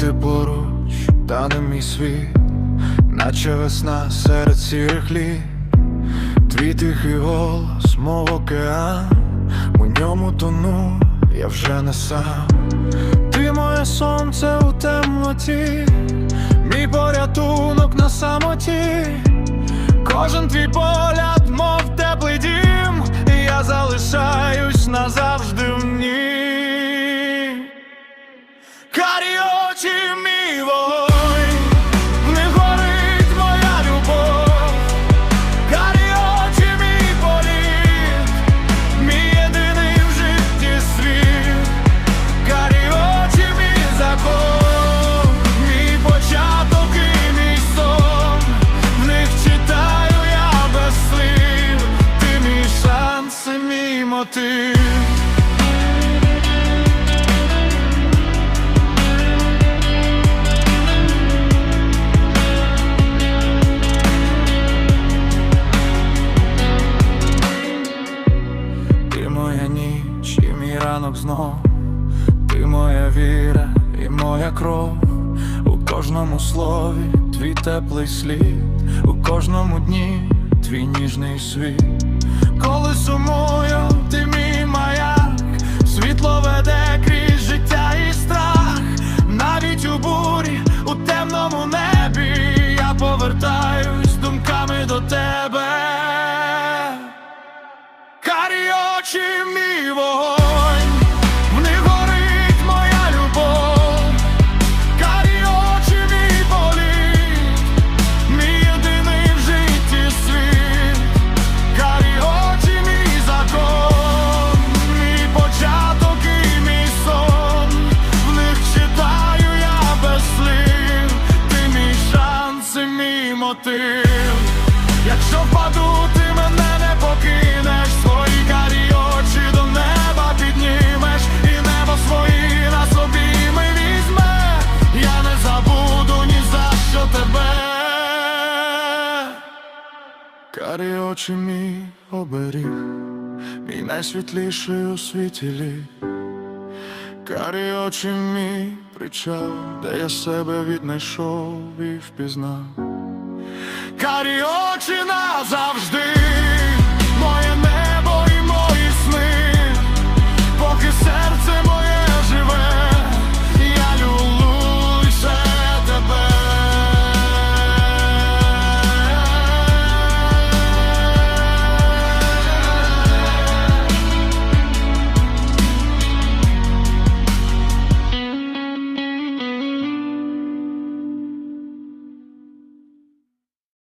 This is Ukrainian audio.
поруч, та не мій світ, наче весна серед сірих літ. Твій тихий голос, мов океан, у ньому тону, я вже не сам. Ти моє сонце у темноті, мій порятунок на самоті. Кожен твій погляд, мов теплий дім, і я залишаюсь назавжди в ній. Карі мотив. Ти моя ніч і мій ранок знов, ти моя віра і моя кров, у кожному слові твій теплий слід, у кожному дні твій ніжний світ. Коли сумую, ти мій маяк, світло веде крізь життя і страх, навіть у бурі, у темному небі я повертаюсь думками до тебе. Карі очі мотив. Якщо впаду, ти мене не покинеш, свої карі очі до неба піднімеш, і небо свої на собі ми візьме. Я не забуду ні за що тебе. Карі очі мій оберіг, мій найсвітліший у світі літ. Карі очі мій причал, де я себе віднайшов і впізнав. Карі очі назавжди